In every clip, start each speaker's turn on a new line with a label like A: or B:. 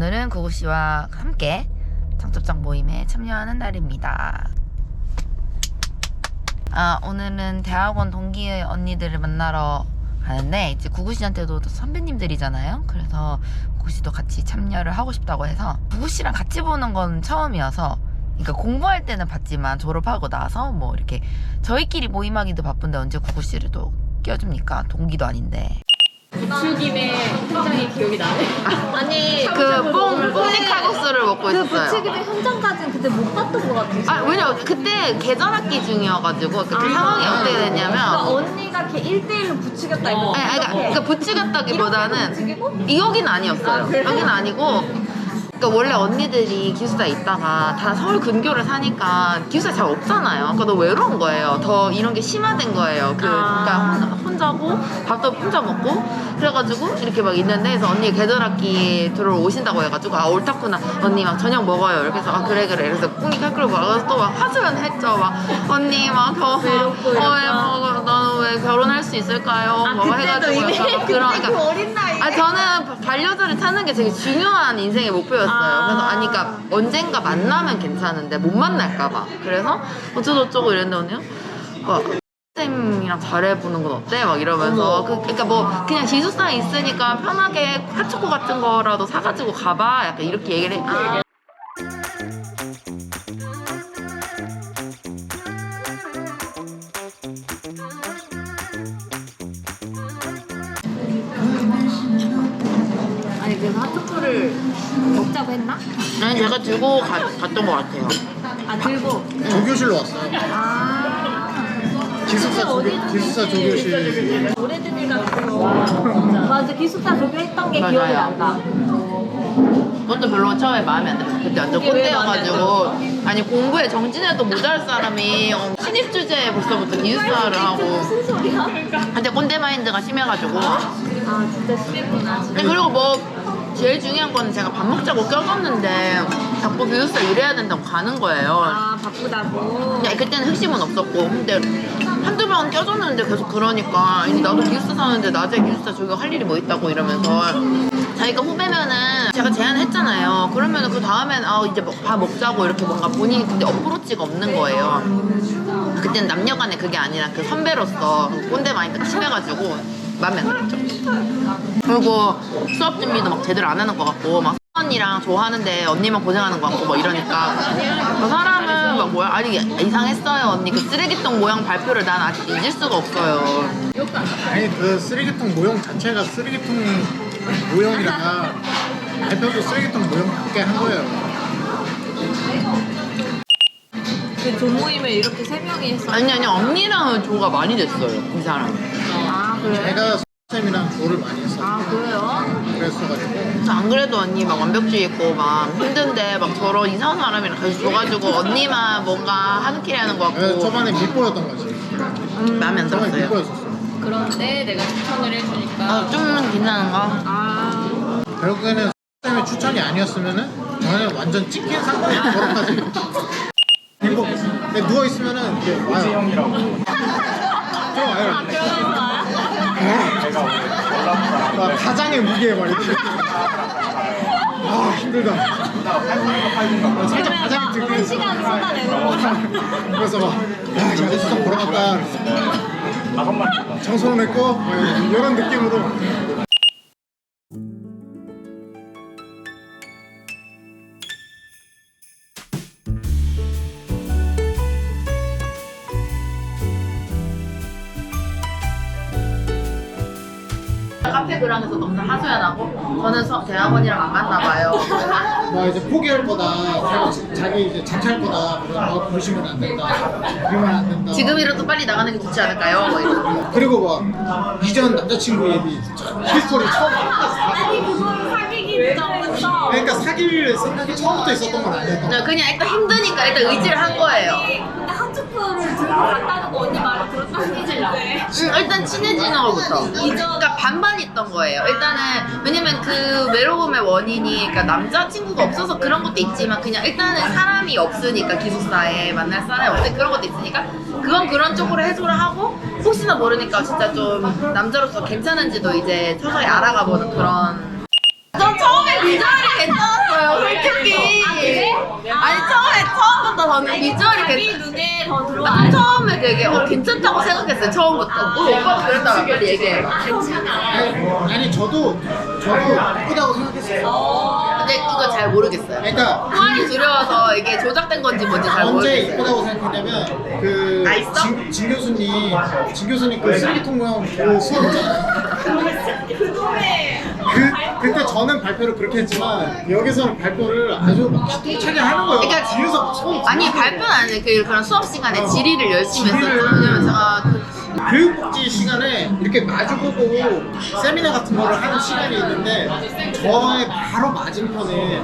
A: 오늘은 구구 씨와 함께 청첩장 모임에 참여하는 날입니다. 아, 오늘은 대학원 동기 언니들을 만나러 가는데 이제 구구 씨한테도 선배님들이잖아요. 그래서 구구 씨도 같이 참여를 하고 싶다고 해서 구구 씨랑 같이 보는 건 처음이어서 그러니까 공부할 때는 봤지만 졸업하고 나서 뭐 이렇게 저희끼리 모임하기도 바쁜데 언제 구구 씨를 또 껴줍니까? 동기도 아닌데.
B: 부추김의 현장이 기억이 나네. 아니
A: 그뽕 뽕이 칼국수를 먹고
B: 그
A: 있었어요.
B: 부추김의 현장까지는 그때 못 봤던 것 같아.
A: 아 왜냐 그때 계절 학기 중이어가지고 그때
B: 아.
A: 상황이 어떻게
B: 그러니까
A: 됐냐면
B: 언니가 걔 1대1로 부추겼다 이거.
A: 아니, 아니, 그러니까, 그러니까
B: 부추기고?
A: 이 여기는 아니었어요.
B: 아, 그래요?
A: 여기는 아니고 그러니까 원래 언니들이 기숙사에 있다가 다 서울 근교를 사니까 기숙사 잘 없잖아요. 그러니까 너무 외로운 거예요. 더 이런 게 심화된 거예요. 그
B: 아.
A: 그러니까 혼- 혼 자고 밥도 혼자 먹고 그래가지고 이렇게 막 있는데 그래서 언니 계절학기 들어오신다고 해가지고 아 옳다구나 언니 막 저녁 먹어요 이렇게 해서 아 그래 그래 그래서 꿍이 칼끌고 막아서 또 막 하소연 했죠 막 언니 막 겨,
B: 외롭고 이러니까.
A: 어왜 나는 왜 결혼할 수 있을까요?
B: 아
A: 뭐
B: 그때도
A: 해가지고
B: 이미
A: 약간 그런
B: 그
A: 그러니까
B: 어린 나이에.
A: 아 저는 반려자를 찾는 게 되게 중요한 인생의 목표였어요.
B: 아.
A: 그래서 아니 그러니까 언젠가 만나면 괜찮은데 못 만날까 봐. 그래서 어쩌고 저쩌고 이랬는데 언니요. 막 쌤이랑 잘해보는 건 어때? 막 이러면서 그, 그러니까 뭐 그냥 기숙사에 있으니까 편하게 핫초코 같은 거라도 사가지고 가봐. 약간 이렇게 얘기를 해. 아.
B: 아니 그래서 핫초코를 먹자고 했나?
A: 아니 제가 들고 가- 갔던 것 같아요.
B: 아 들고.
C: 조교실로 왔어요.
B: 아.
C: 기숙사 조교, 기숙사 조교실.
B: 오래된 일 거. 맞아 기숙사 조교했던 게
A: 맞아요.
B: 기억이 난다.
A: 그것도 별로 처음에 마음에 안 들었어. 그때 완전
B: 그게 왜 마음에 안
A: 꼰대여가지고. 아니, 공부에 정진해도 모자랄 사람이 어, 신입 주제에 벌써부터 기숙사를 하고.
B: 무슨 소리야?
A: 근데 꼰대 마인드가 심해가지고.
B: 아 진짜 심했구나.
A: 근데 그리고 뭐, 제일 중요한 거는 제가 밥 먹자고 껴줬는데, 자꾸 기숙사 일해야 된다고 가는 거예요.
B: 아 바쁘다고.
A: 근데 그때는 핵심은 없었고. 근데 한두 번 껴줬는데 계속 그러니까. 이제 나도 기숙사 사는데 낮에 기숙사 저기 할 일이 뭐 있다고 이러면서. 자기가 후배면은 제가 제안했잖아요. 그러면은 그 다음엔 아 이제 뭐- 밥 먹자고 이렇게 뭔가 본인이 근데 어프로치가 없는 거예요. 그때는 남녀간에 그게 아니라 그 선배로서 그 꼰대 마인드가 심해가지고 마음에 안 들었죠. 그리고 수업 준비도 막 제대로 안 하는 것 같고 막 언니랑 좋아하는데 언니만 고생하는 것 같고 뭐 이러니까 그 사람은 막 뭐야 아니 이상했어요 언니 그 쓰레기통 모양 발표를 난 아직 잊을 수가 없어요.
C: 아니 그 쓰레기통 모형 자체가 쓰레기통 모형이라 발표도 쓰레기통 모형 같게 한 거예요.
B: 그 조모임을 이렇게 세 명이 했어.
A: 아니 아니 언니랑은 조가 많이 됐어요 이 사람.
B: 아 그래?
C: 제가 쌤이랑 조를 많이 했어요.
B: 아 그래요?
C: 그랬어가지고
A: 저 안 그래도 언니 막 완벽주의 있고 막 힘든데 막 저런 이상한 사람이랑 같이 줘가지고 언니만 뭔가 하드캐리 하는 것
C: 그래서
A: 같고
C: 저번에 밑보였던 거지.
A: 마음에 안 들었어요.
B: 그런데 내가 추천을 해주니까.
A: 아, 좀 괜찮은 거?
B: 아.
C: 결국에는 쌤의 추천이 아니었으면은 저는 완전 찍힌 상태에 걸어가지. 근데 누워 있으면은 이렇게 와요. 형이라고. 좀 와요.
B: 그
C: 와, 가장의 무게에 말이지. 아 힘들다. 어, 살짝 들고
B: 한
C: 있어.
B: 시간 쏟아내는 거야.
C: 그래서 막, 야, 잘했어, 걸어갔다. 청소는 했고, 뭐 이런 느낌으로.
A: 카페 그랑에서 너무 하소연하고 저는 서, 대학원이랑 안 갔나 봐요.
C: 뭐 이제 포기할 거다, 자기, 자기 이제 자퇴할 거다, 아, 보시면 안 된다, 그러면 안 된다.
A: 지금이라도 빨리 나가는 게 좋지 않을까요? 뭐.
C: 그리고 막 이전 남자친구 얘기 히스토리 처음
B: 아니 그거를 사귀기 전부터.
C: 그러니까 사귈 생각이 처음부터 있었던 건 아니었던 거야.
A: 그냥 일단 힘드니까 일단 의지를 한 거예요.
B: 스마트폰을 들고 갔다는 거 언니 말을 들었다 해질라
A: 네. 네. 음, 일단 친해지는 것부터. 네, 그러니까 반반 있던 거예요. 일단은 왜냐면 그 외로움의 원인이 그러니까 남자친구가 없어서 그런 것도 있지만 그냥 일단은 사람이 없으니까 기숙사에 만날 사람이 없으니 그런 것도 있으니까 그건 그런 쪽으로 해소를 하고 혹시나 모르니까 진짜 좀 남자로서 괜찮은지도 이제 서서히 알아가보는 그런. 전 처음에 그 비주얼이 괜찮았어요, 아, 솔직히. 아, 아니 처음에 처음. 생각보다 저는 비주얼이 괜찮
B: 눈에 더 들어와.
A: 아, 처음에 되게 어, 괜찮다고 생각했어요 처음부터 어, 오빠가 그랬다고 빨리 얘기해
C: 아니, 아니 저도 저도 이쁘다고 생각했어요.
A: 근데 이거 잘 모르겠어요
C: 그러니까
A: 호환이 두려워서 이게 조작된 건지 뭔지 잘
C: 언제
A: 모르겠어요
C: 이쁘다고 생각했냐면 그
A: 아, 있어?
C: 진, 진 교수님 진 교수님 그 쓰레기통 모양 그 수업 있잖아요.
B: 그동에
C: 그 그때 저는 발표를 그렇게 했지만 여기서는 발표를 아주 막 시끌차게 하는 거예요.
A: 그러니까
C: 뒤에서 처음
A: 아니 발표는 아니에요 그 그런 수업 시간에
C: 어.
A: 질의를 열심히. 했었죠 왜냐면 제가 그
C: 교육복지 시간에 이렇게 마주보고 세미나 같은 거를 하는 시간이 있는데 저의 바로 맞은편에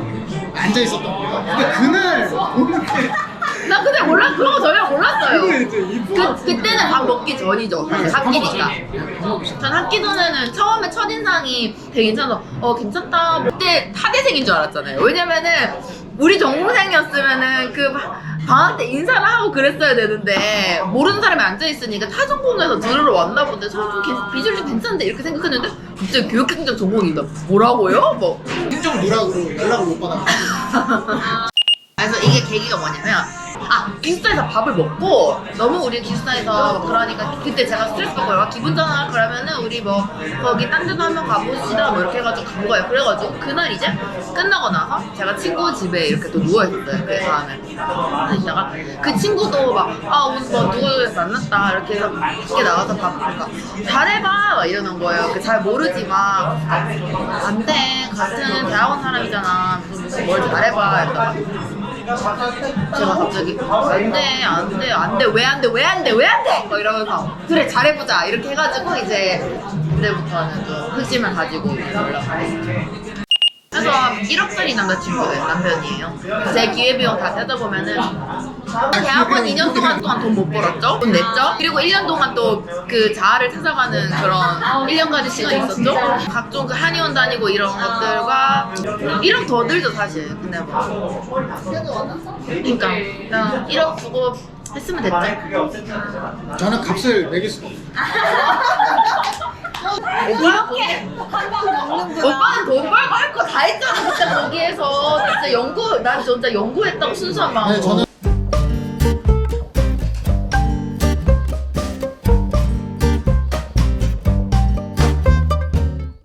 C: 앉아 있었던 거예요. 근데 그날 보는 게
A: 나 그때 몰라 그런 거 전혀 몰랐어요. 그 그때는 밥 먹기 전이죠. 사실 학기니까.
C: 먹기
A: 전 학기 전에는 처음에 첫 인상이 되게 괜찮아서 어 괜찮다. 그때 타대생인 줄 알았잖아요. 왜냐면은 우리 전공생이었으면은 그 바- 방학 때 인사를 하고 그랬어야 되는데 모르는 사람이 앉아 있으니까 타 전공에서 들으러 왔나 본데 저좀 비주얼 좀 괜찮은데 이렇게 생각했는데 갑자기 교육행정 전공이다. 뭐라고요? 뭐
C: 인정 누락으로 연락을 못 받아.
A: 그래서 이게 계기가 뭐냐면 아 기숙사에서 밥을 먹고 너무 우리 기숙사에서 그러니까 그때 제가 스트레스 받고 막 기분 전환 그러면은 우리 뭐 거기 딴 데도 한번 가보시다 뭐 이렇게 해가지고 간 거예요. 그래가지고 그날 이제 끝나고 나서 제가 친구 집에 이렇게 또 누워있었어요 그 다음에. 있다가 그 친구도 막아 오늘 뭐 누구 만났다 이렇게 해서 밖에 나가서 밥 그러니까 잘해봐! 막 이러는 거예요. 그 잘 모르지만 안돼. 같은 대학원 사람이잖아. 무슨 뭘 잘해봐? 이러다가 제가 갑자기 안돼 안돼 안돼. 왜 안돼 왜 안돼 왜 안돼? 막 이러면서 그래 잘해보자. 이렇게 해가지고 이제 그때부터는 좀 흑심을 가지고 올라가요. 그래서 1억짜리 남자친구예요 남편이에요. 제 기회비용 다 떼다보면은 대학원 2년 동안 동안 돈 못 벌었죠? 돈 냈죠? 그리고 1년 동안 또 그 자아를 찾아가는 그런 1년까지 시간이 있었죠? 각종 그 한의원 다니고 이런 것들과 1억 더 들죠 사실 근데 뭐 그러니까 그냥 1억 주고 했으면 됐죠
C: 저는 값을 매길 수가 없어요.
B: 이렇게 한방
A: 벌고 진짜 연구 난 진짜 연구했다고 순수한
C: 네,
A: 마음으로.
C: 저는